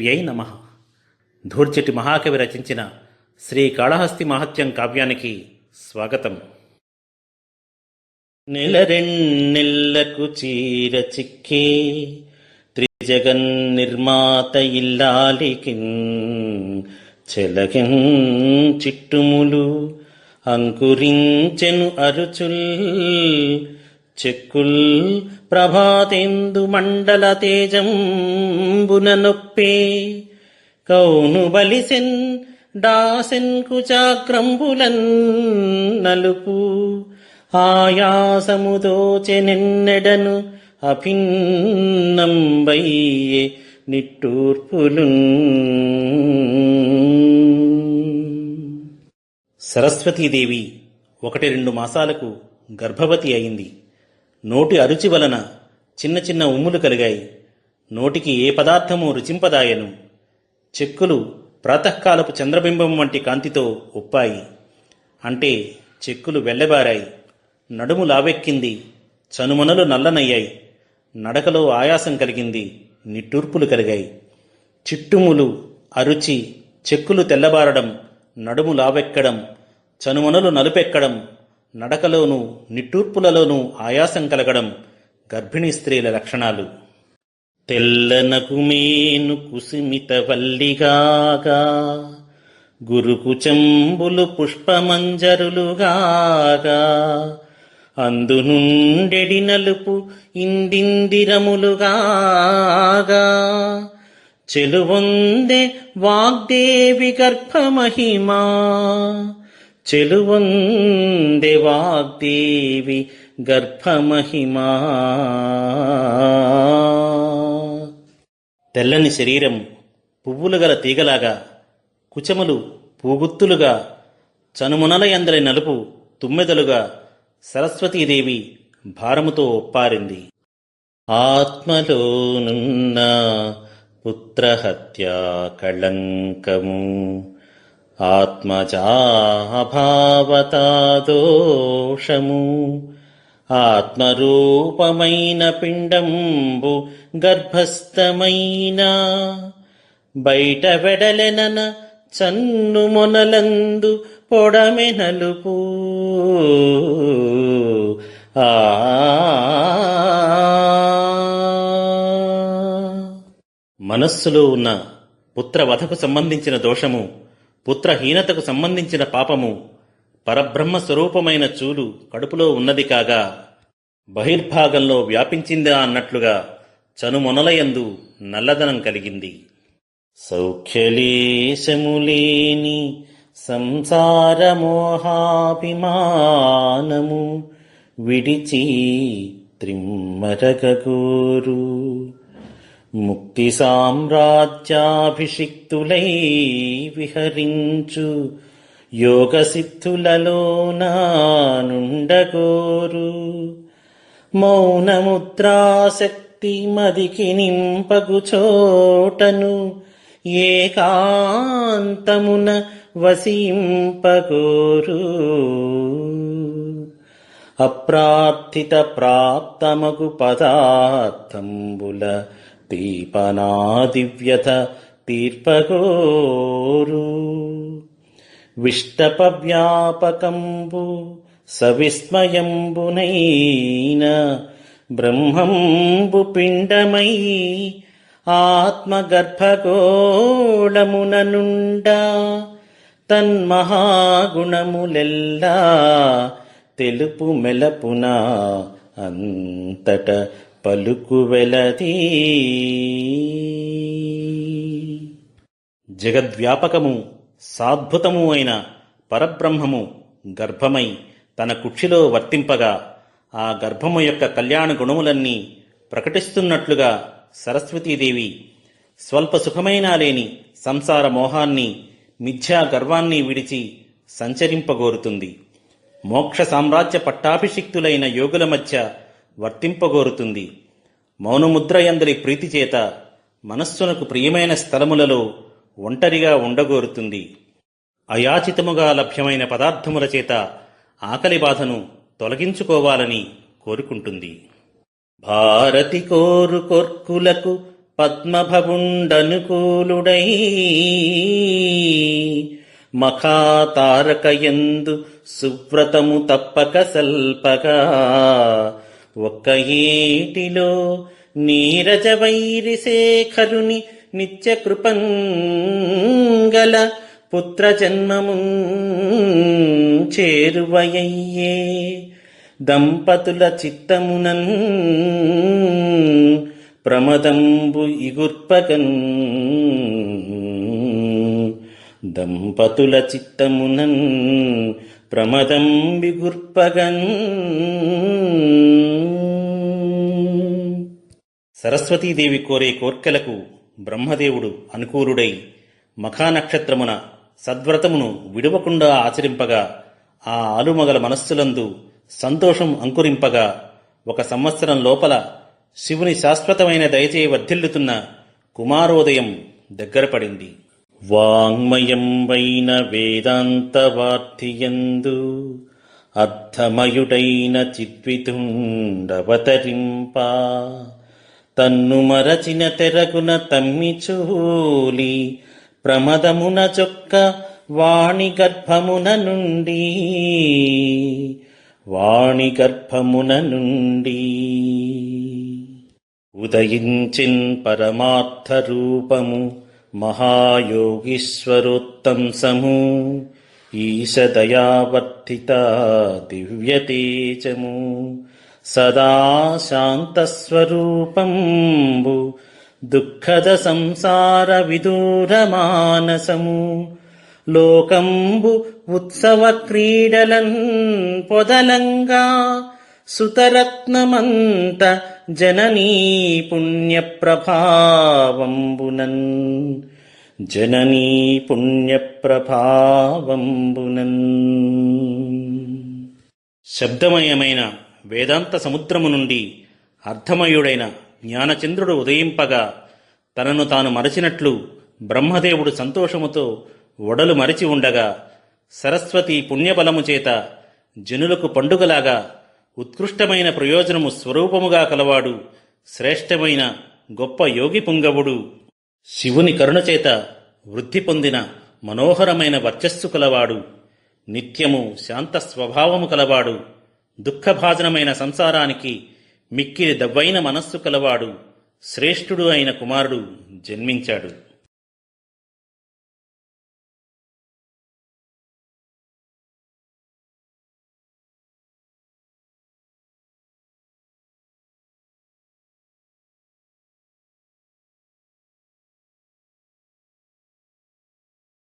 వ్యై నమ. ధూర్చటి మహాకవి రచించిన శ్రీ కాళహస్తి మహత్యం కావ్యానికి స్వాగతం. నెలరెన్నెల్లకు చీర చిక్కే త్రిజగన్ నిర్మాత ఇల్లాలికిన్ చెలగిన్ చిట్టుములు అంకురించెను అరుచుల్ చెక్కుల్ ప్రభాతేందు మండల నొప్పే కౌను బలిసిన్ డాసెన్ కుచాగ్రంబులన్ నలుపు. ఆయాసముదోచెనెన్నెడను అభిన్నంబయ్యే నిట్టూర్పును సరస్వతీదేవి ఒకటి రెండు మాసాలకు గర్భవతి అయింది. నోటి అరుచి వలన చిన్న చిన్న ఉమ్ములు కలిగాయి. నోటికి ఏ పదార్థము రుచింపదాయను. చెక్కులు ప్రాతకాలపు చంద్రబింబం వంటి కాంతితో ఉప్పాయి అంటే చెక్కులు వెళ్ళబారాయి నడుము లావెక్కింది. చనుమనులు నల్లనయ్యాయి. నడకలో ఆయాసం కలిగింది. నిట్టూర్పులు కలిగాయి. చిట్టుములు అరుచి చెక్కులు తెల్లబారడం నడుము లావెక్కడం చనుమనులు నలుపెక్కడం నడకలోనూ నిట్టూర్పులలోనూ ఆయాసం కలగడం గర్భిణీ స్త్రీల లక్షణాలు. తెల్లనకుమేను కుసుమిత వల్లిగాగా గురుకుచంబులు పుష్పమంజరులుగాగా అందునుండెడి నలుపు ఇందిందిరములుగాగా చెలువొందే వాగ్దేవి గర్భమహిమా. చెలువొందె వాగ్దేవి గర్భమహిమా. తెల్లని శరీరం పువ్వులు గల తీగలాగా కుచములు పూగుత్తులుగా చనుమునల ఎందరి నలుపు తుమ్మెదలుగా సరస్వతీదేవి భారముతో ఒప్పారింది. ఆత్మలోనున్న పుత్రహత్యా కళంకము ఆత్మజాభావతాదోషము ఆత్మరూపమైన పిండంబు గర్భస్థమైన. బయట వెడలెనన చన్ను మొనలందు పొడమె నలుపు. ఆ మనస్సులో ఉన్న పుత్రవధకు సంబంధించిన దోషము పుత్రహీనతకు సంబంధించిన పాపము పరబ్రహ్మ స్వరూపమైన చూలు కడుపులో ఉన్నది కాగా బహిర్భాగంలో వ్యాపించిందా అన్నట్లుగా చనుమొనలయందు నల్లదనం కలిగింది. సౌఖ్యలేశములేని సంసారమోహాభిమానము విడిచి త్రిమ్మరగోరు ముక్తి సామ్రాజ్యాభిషిక్తులై విహరించు. యోగ సిద్ధులలో నానుండగోరు. మౌనముద్రాశక్తి మదికి నింపగుచోటను ఏకాంతమున వసింపగోరు. అప్రార్థిత ప్రాప్తమగు పదార్థంబుల దీపనాదివ్యత తీర్పగోరు. విష్టపవ్యాపకంబు సవిస్మయంబునైన బ్రహ్మంబు పిండమై ఆత్మగర్భగోళమున నుండా తన్మహాగుణములెల్లా తెలుపు మెలపునా అంతట పలుకు వెలది. జగద్వ్యాపకము సాద్భుతము అయిన పరబ్రహ్మము గర్భమై తన కుక్షిలో వర్తింపగా ఆ గర్భము యొక్క కళ్యాణ గుణములన్నీ ప్రకటిస్తున్నట్లుగా సరస్వతీదేవి స్వల్ప సుఖమైనా లేని సంసార మోహాన్ని మిథ్యా గర్వాన్ని విడిచి సంచరింపగోరుతుంది. మోక్ష సామ్రాజ్య పట్టాభిషిక్తులైన యోగుల మధ్య వర్తింపగోరుతుంది. మౌనముద్రయందరి ప్రీతి చేత మనస్సునకు ప్రియమైన స్థలములలో ఒంటరిగా ఉండగోరుతుంది. అయాచితముగా లభ్యమైన పదార్థముల చేత ఆకలి బాధను తొలగించుకోవాలని కోరుకుంటుంది. భారతి కోరు కొర్కులకు పద్మభవుండనుకూలుడై మఖాతారకయందు సువ్రతము తప్పక సల్పగా ఒక్క ఏటిలో నీరజ వైరి శేఖరుని నిత్య కృపంగల పుత్ర జన్మము చేరువయ్యే దంపతుల చిత్తమునన్ ప్రమదంబు ఇగుర్పగన్ దంపతుల చిత్తమునన్ ప్రమదం విగుర్పగన్ సరస్వతీదేవి కోరే కోర్కెలకు బ్రహ్మదేవుడు అనుకూలుడై మఖానక్షత్రమున సద్వ్రతమును విడువకుండా ఆచరింపగా ఆ ఆలుమగల మనస్సులందు సంతోషం అంకురింపగా ఒక సంవత్సరం లోపల శివుని శాశ్వతమైన దయచే వర్ధిల్లుతున్న కుమారోదయం దగ్గర పడింది వాంగ్మయం వైన వేదాంతవార్థియందు అర్థమయుడైన చిద్వితుండవతరింపా తన్ను మరచిన తెరకున తమ్మి చూలి ప్రమదమున చొక్క వాణి గర్భమున నుండి. వాణి గర్భమున నుండి. ఉదయించిన్ పరమార్థ రూపము మహాయోగీశ్వరోత్తంసము ఈశదయావర్తిత దివ్యతేజము. సదా శాంతస్వరూపంబు. దుఃఖద సంసార విదూరమానసము లోకంబు ఉత్సవ క్రీడలన్ పొదలంగా. సుతరత్నమంత జననీ పుణ్యప్రభావంబునన్. జననీ పుణ్యప్రభావంబునన్. శబ్దమయమైన వేదాంత సముద్రము నుండి అర్థమయుడైన జ్ఞానచంద్రుడు ఉదయింపగా తనను తాను మరచినట్లు బ్రహ్మదేవుడు సంతోషముతో ఒడలు మరిచి ఉండగా సరస్వతి పుణ్యబలము చేత జనులకు పండుగలాగా ఉత్కృష్టమైన ప్రయోజనము స్వరూపముగా కలవాడు శ్రేష్టమైన గొప్ప యోగి పుంగవుడు. శివుని కరుణచేత వృద్ధి పొందిన మనోహరమైన వర్చస్సు కలవాడు. నిత్యము శాంత స్వభావము కలవాడు. దుఃఖభాజనమైన సంసారానికి మిక్కిలి దవ్వైన మనస్సు కలవాడు శ్రేష్ఠుడు అయిన కుమారుడు జన్మించాడు.